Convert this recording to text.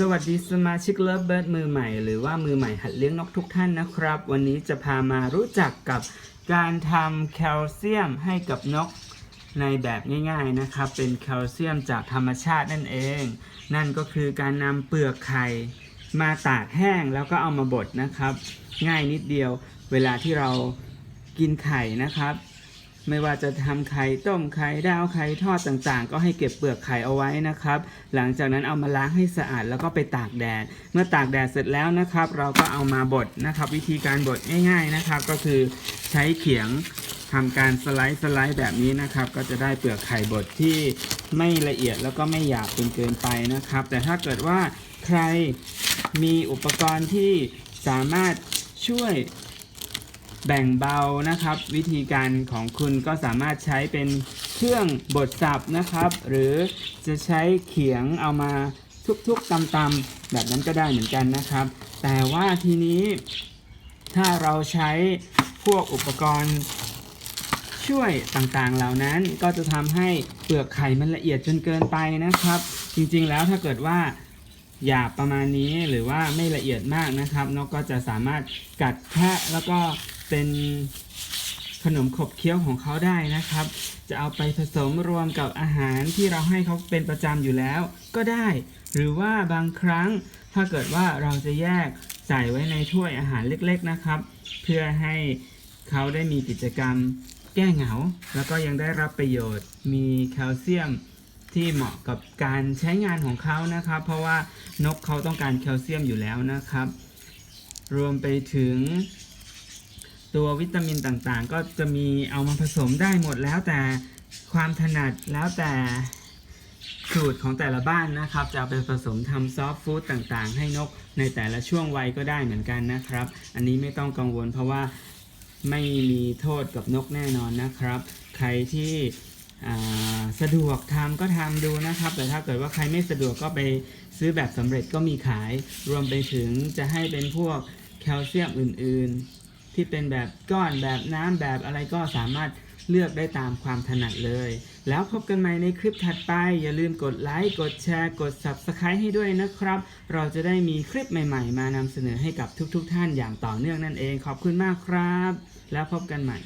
สวัสดีสมาชิกเลิฟเบิร์ดมือใหม่ หรือว่ามือใหม่หัดเลี้ยงนกทุกท่านนะครับ วันนี้จะพามารู้จักกับการทำแคลเซียมให้กับนกในแบบง่ายๆนะครับ เป็นแคลเซียมจากธรรมชาตินั่นเอง นั่นก็คือการนำเปลือกไข่มาตากแห้งแล้วก็เอามาบดนะครับ ง่ายนิดเดียว เวลาที่เรากินไข่นะครับ ไม่ว่าจะทำไข่ต้มไข่ดาวไข่ทอดต่างๆ ก็ให้เก็บเปลือกไข่เอาไว้นะครับ หลังจากนั้นเอามาล้างให้สะอาดแล้วก็ไปตากแดด เมื่อตากแดดเสร็จแล้วนะครับ เราก็เอามาบดนะครับ วิธีการบดง่าย ๆนะครับ ก็คือใช้เขียงทำการสไลด์สไลด์แบบนี้นะครับ ก็จะได้เปลือกไข่บดที่ไม่ละเอียดแล้วก็ไม่หยาบจนเกินไปนะครับ แต่ถ้าเกิดว่าใครมีอุปกรณ์ที่สามารถช่วย แบ่งเบานะครับ วิธีการของคุณก็สามารถใช้เป็นเครื่องบดสับนะครับ หรือจะใช้เขียงเอามาทุบๆตำๆแบบนั้นก็ได้เหมือนกันนะครับ แต่ว่าทีนี้ถ้าเราใช้พวกอุปกรณ์ช่วยต่างๆเหล่านั้นก็จะทำให้เปลือกไข่มันละเอียดจนเกินไปนะครับ จริงๆแล้วถ้าเกิดว่าหยาบประมาณนี้หรือว่าไม่ละเอียดมากนะครับนกก็จะสามารถกัดแทะแล้วก็ เป็นขนมขบเคี้ยวของเขาได้นะครับ จะเอาไปผสมรวมกับอาหารที่เราให้เขาเป็นประจำอยู่แล้วก็ได้ หรือว่าบางครั้งถ้าเกิดว่าเราจะแยกใส่ไว้ในถ้วยอาหารเล็กๆนะครับ เพื่อให้เขาได้มีกิจกรรมแก้เหงา แล้วก็ยังได้รับประโยชน์ มีแคลเซียมที่เหมาะกับการใช้งานของเขานะครับ เพราะว่านกเขาต้องการแคลเซียมอยู่แล้วนะครับ รวมไปถึง ตัววิตามินต่างๆ ก็จะมีเอามาผสมได้หมดแล้วแต่ความถนัดแล้วแต่สูตรของแต่ละบ้านนะครับ จะเอาไปผสมทำซอฟต์ฟู้ดต่างๆ ให้นกในแต่ละช่วงวัยก็ได้เหมือนกันนะครับ อันนี้ไม่ต้องกังวลเพราะว่าไม่มีโทษกับนกแน่นอนนะครับ ใครที่สะดวกทำก็ทำดูนะครับ แต่ถ้าเกิดว่าใครไม่สะดวกก็ไปซื้อแบบสำเร็จก็มีขาย รวมไปถึงจะให้เป็นพวกแคลเซียมอื่น ๆ ที่เป็นแบบก้อนแบบน้ำแบบอะไรก็สามารถเลือกได้ตามความถนัดเลย แล้วพบกันใหม่ในคลิปถัดไป อย่าลืมกดไลค์ กดแชร์ กด Subscribe ให้ด้วยนะครับ เราจะได้มีคลิปใหม่ๆ มานำเสนอให้กับทุกๆ ท่านอย่างต่อเนื่องนั่นเอง ขอบคุณมากครับ แล้วพบกันใหม่